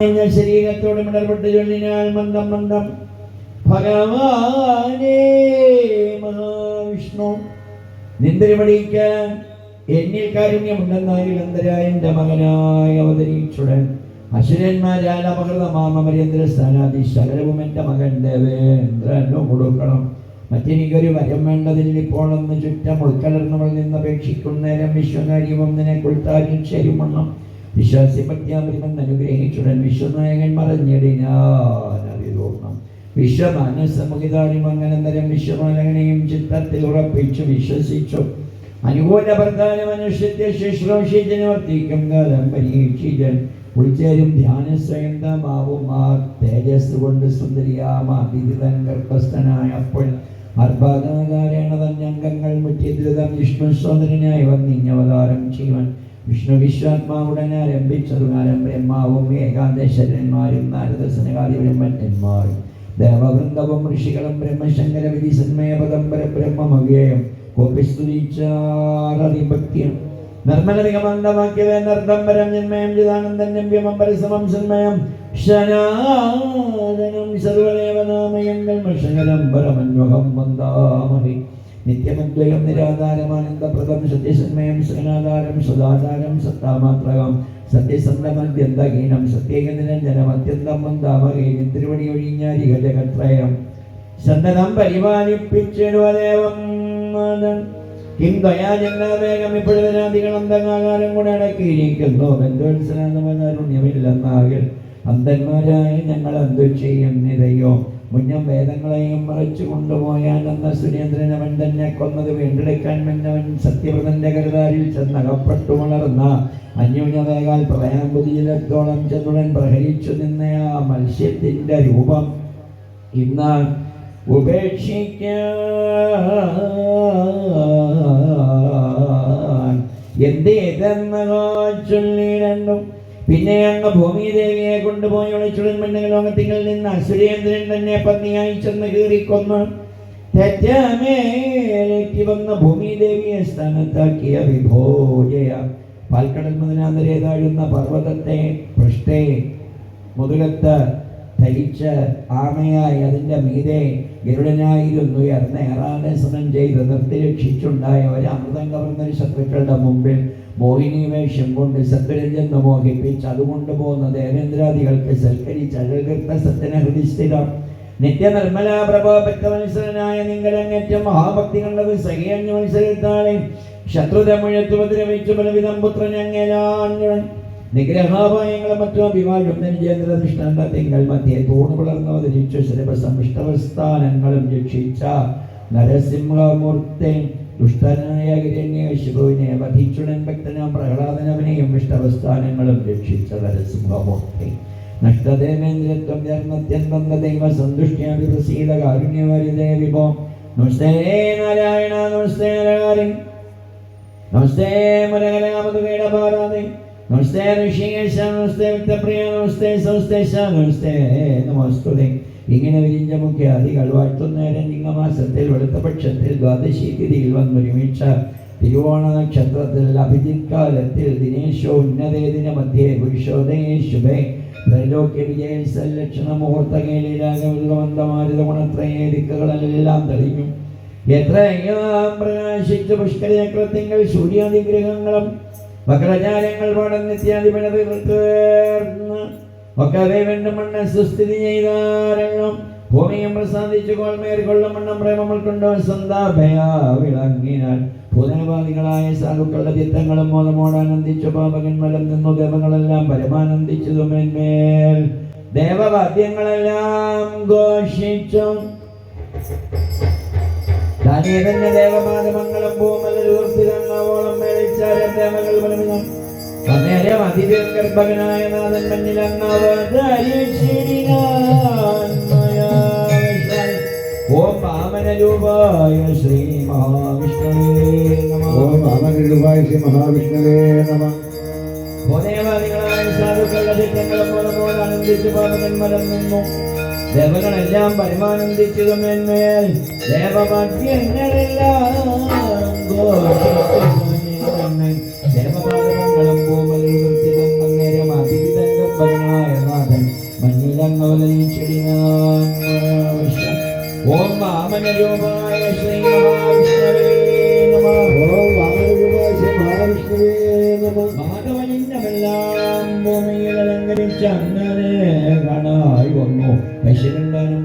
ഞാൻ ശരീരത്തോട് ഇടപെട്ട് ചൊല്ലിനാൽ മന്ദം മന്ദം. ഭഗവാനേ മഹാവിഷ്ണു നിന്തിരിപടിക്കാൻ എന്നിൽ കാരുണ്യമുണ്ടെന്നായി അന്തരായ എന്റെ മകനായി അവതരിച്ചുടൻ. അസുരന്മാരാൽ അപകൃതമാമരേന്ദ്ര സ്ഥാനാധി ശകലവും എന്റെ മകൻ ദേവേന്ദ്രനോ കൊടുക്കണം. മറ്റെനിക്കൊരു വരം വേണ്ടതിൽ ഇപ്പോഴൊന്ന് ചുറ്റം ഉൾക്കലർന്നവൾ നിന്ന് അപേക്ഷിക്കുന്നേരം വിശ്വകാര്യവും നിന്നെ കൊടുത്താലും ശരിമണ്ണം വിശ്വാസി ഭക്തിയാമൃതം അനുഗ്രഹിച്ചുടൻ വിശ്വനായകൻ മറഞ്ഞിടിനാനറിതോർണം വിശ്വമാനസമുഖിതാനും തരം വിശ്വമാനകനെയും ചിത്രത്തിൽ ഉറപ്പിച്ചു വിശ്വസിച്ചു. അനുകൂല പ്രധാന മനുഷ്യത്തെ ശുശ്രൂഷിച്ചനുവർത്തിക്കും കാലം പരീക്ഷിച്ചൻ ഉൾച്ചേരും ധ്യാന സ്വയന്തമാവുമാർ തേജസ് കൊണ്ട് സുന്ദരിയാമ ഗർഭസ്ഥനായപ്പോൾ ഗർഭസ്ഥനായ അപ്പോൾ അർഭാകാരേണ മുറ്റിദ്രുതം വിഷ്ണു സോദരനായി വന്നിഞ്ഞവതാരം ചെയ്യുവാൻ വിഷ്ണു വിശ്വാത്മാവുടൻ ആരംഭിച്ചതുകാലം ബ്രഹ്മാവും ഏകാന്തേശ്വരന്മാരും നാരദസനകാദി ബ്രഹ്മന്മാരും ദേവവൃന്ദവും ഋഷികളും ബ്രഹ്മശങ്കര വിധി സന്മയപദം പരബ്രഹ്മമവ്യയം. കോപിസ്തുതിച്ചാറിഭക്തിയും നിർമ്മലതികമന്ദമാക്കിയവേ നർദ്ദംബരം ജന്മയം ചിദാനന്ദന്യം വ്യമം പരിസമം സന്മയം. ശനാദനം സർവദേവനാമയങ്ങൾ മഷകരം പരമന്വഹം വന്ദാമഹി നിത്യമദ്വയം നിരാധാരമാനന്ദപ്രദം സത്യസന്മയം സനാധാരം സദാധാരം സത്താമാത്രകം സത്യസന്ധമദ്യന്തഹീനം സത്യേകനിരഞ്ജനം അത്യന്തം മന്ദാമഹീനം തിരുവടി ഒഴിഞ്ഞാരി ഗജകത്രയം. സന്തതം പരിപാലിപ്പിച്ചിടുവദേവം. കിം ദയാജന്മവേഗം ബന്ധുത്സനാഥമകാരുണ്യമില്ലെന്നാകിൽ അന്ധന്മാരായ ഞങ്ങൾ നിരയോ? മുന്നം വേദങ്ങളെയും മറച്ചു കൊണ്ടുപോയാൽ എന്ന അവൻ തന്നെ കൊന്നത് വീണ്ടെടുക്കാൻ മുന്നവൻ സത്യവ്രതന്റെ കരുതാരിൽ ചെന്നകപ്പെട്ടു വളർന്ന അന്യോന്യതയാൽ പ്രളയാമ്പുതിയിലത്തോളം ചെന്നുടൻ പ്രഹരിച്ചു നിന്ന ആ മത്സ്യത്തിന്റെ രൂപം ഇന്ന് ഉപേക്ഷിക്കാൻ ചൊല്ലി ചൊല്ലിരണ്ടും പിന്നെ അങ്ങ് ഭൂമിദേവിയെ കൊണ്ടുപോയി ഒളിച്ചുടൻ മണ്ണ് ലോകത്തിങ്കിൽ നിന്ന് അസുരേന്ദ്രൻ തന്നെ പന്നിയായി ചെന്ന് കീറിക്കൊന്ന് തെറ്റമേലേക്ക് വന്ന ഭൂമിദേവിയെ സ്ഥാനത്താക്കിയ വിഭോജയ. പാൽക്കടൽ മുതലാന്തരെ താഴുന്ന പർവതത്തെ പൃഷ്ഠേ മുതുകത്ത് ധരിച്ച് ആമയായി അതിന്റെ മീതെ ഗരുഡനായിരുന്നു ഏറാനസനം ചെയ്ത് നിർത്തിരക്ഷിച്ചുണ്ടായ ഒരു അമൃതം കവർന്ന ശത്രുക്കളുടെ മുമ്പിൽ മോഹിനി വേഷം കൊണ്ട് സത്വരഞ്ജെന്ന് മോഹിപ്പിച്ച് അതുകൊണ്ട് പോകുന്ന ദേവേന്ദ്രാദികൾക്ക് സൽക്കരിച്ച് അഴകൃത്ത സത്യന ഹൃദിസ്ഥിരം നിത്യനിർമ്മല പ്രഭോപക്ത മത്സരനായ നിങ്ങളങ്ങേറ്റം മഹാഭക്തി കണ്ടത് സഹിയഞ്ഞു മത്സരത്താളെ ശത്രുത ഉപദ്രവിച്ചു ബലവിധം പുത്രനങ്ങേലാഞ്ഞുടൻ നിഗ്രഹാപായങ്ങളും മറ്റും അഭിമാനം ജേന്ദ്ര ദൃഷ്ടാന്ത തിങ്കൾ മധ്യേ തൂണ് പുലർന്നവതരിച്ചു ശിരപസംഷ്ടസ്ഥാനങ്ങളും രക്ഷിച്ച നരസിംഹമൂർത്തി ദുഷ്ടനായ ശിവവിനെ വധിച്ചുടൻ ഭക്തനാം പ്രഹ്ലാദനവനെയും ഇഷ്ടവസ്ഥാനങ്ങളും രക്ഷിച്ച നരസിംഹമൂർത്തി. നഷ്ടദേവേന്ദ്രത്വം ധർമ്മത്യന്തം ദൈവ സന്തുഷ്ട്യാഭി പ്രസീത കാരുണ്യവരിതേ വിഭോ. നമസ്തേ നാരായണ നമസ്തേ നരകാരി നമസ്തേ മുരകലാമതുകേടപാരാതെ നമസ്തേ ഋഷികേശ നമസ്തേ വിത്തപ്രിയ നമസ്തേ സൗസ്തേശ നമസ്തേ നമസ്തുതേ ഇങ്ങനെ ദ്വാദശി തിഥിയിൽ വന്നൊരുമീക്ഷ തിരുവോണ നക്ഷത്രത്തിൽ അഭിജിത്കാലത്തിൽ ദിനേശോ ഉന്നതേ ദിന മധ്യേ പുരുഷോദയേ ശുഭേ. ത്രൈലോക്യ വിജയ സല്ലക്ഷണ മുഹൂർത്തകേലിരാഗമാരിത ഗുണത്രയേ ദിക്കുകളെല്ലാം തെളിഞ്ഞു. എത്രയെല്ലാം പ്രകാശിച്ച പുഷ്കരചക്രത്തിങ്കൾ സൂര്യാദിഗ്രഹങ്ങളും വക്രജാലങ്ങൾ പാടം നിത്യാധിപതി തീർന്ന് ഒക്കെ വേണ്ട മണ്ണ് സുസ്ഥിതി ചെയ്താരങ്ങളും ഭൂമിയും പ്രസാദിച്ചു കോൾമേറിക്കൊള്ളും കൊള്ളമണ്ണം പ്രേമങ്ങൾ കൊണ്ട് സന്താഭയ വിളങ്ങിനാൽ ഭൂതനവാദികളായ സാധുക്കളുടെ ചിത്തങ്ങളും മോദമോടാനന്ദിച്ചു പാപകന്മലം നിന്നു ദേവങ്ങളെല്ലാം പരമാനന്ദിച്ചു മേന്മേൽ ദേവവാദ്യങ്ങളെല്ലാം ഘോഷിച്ചു ദാനീതന്റെ ദേവമാതമംഗളം ഭൂമലൂർത്തിരങ്ങാവോളം മേളിച്ചാരം ദേവകൾ പലവിധം അന്നേരം അതിഗർഭകനായ നാഥൻ ഓം പാമനരൂപായ ശ്രീ മഹാവിഷ്ണുവേ ഓം പാമന രൂപായ ശ്രീ മഹാവിഷ്ണുവേ നമ. ഭൂദേവാദികളായ സാധുക്കളുടെ ചിത്രങ്ങളും പോലെ ആനന്ദിച്ച് പാപകന്മരം നിന്നു. ദേവകളെല്ലാം പരമാനന്ദിച്ചതും മേന്മേൽ ദേവവാദ്യങ്ങളെല്ലാം ഓം വാമനരൂപായ ശ്രീ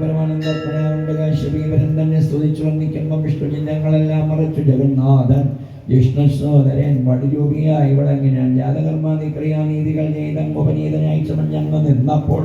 കശ്യപന്താനും പരമാനന്ദപ്പനാവുണ്ട് കശ്യപീവരൻ തന്നെ സ്തുതിച്ചു വന്നിക്കുമ്പം വിഷ്ണു ഞങ്ങളെല്ലാം മറച്ചു ജഗന്നാഥൻ വിഷ്ണ സഹോദരൻ വടുരൂപിയായി വിളങ്ങിനാൻ ജാതകർമാതി ക്രിയാനീതികൾ ചെയ്ത ഉപനീതനായി ചമഞ്ഞങ്ങ് നിന്നപ്പോൾ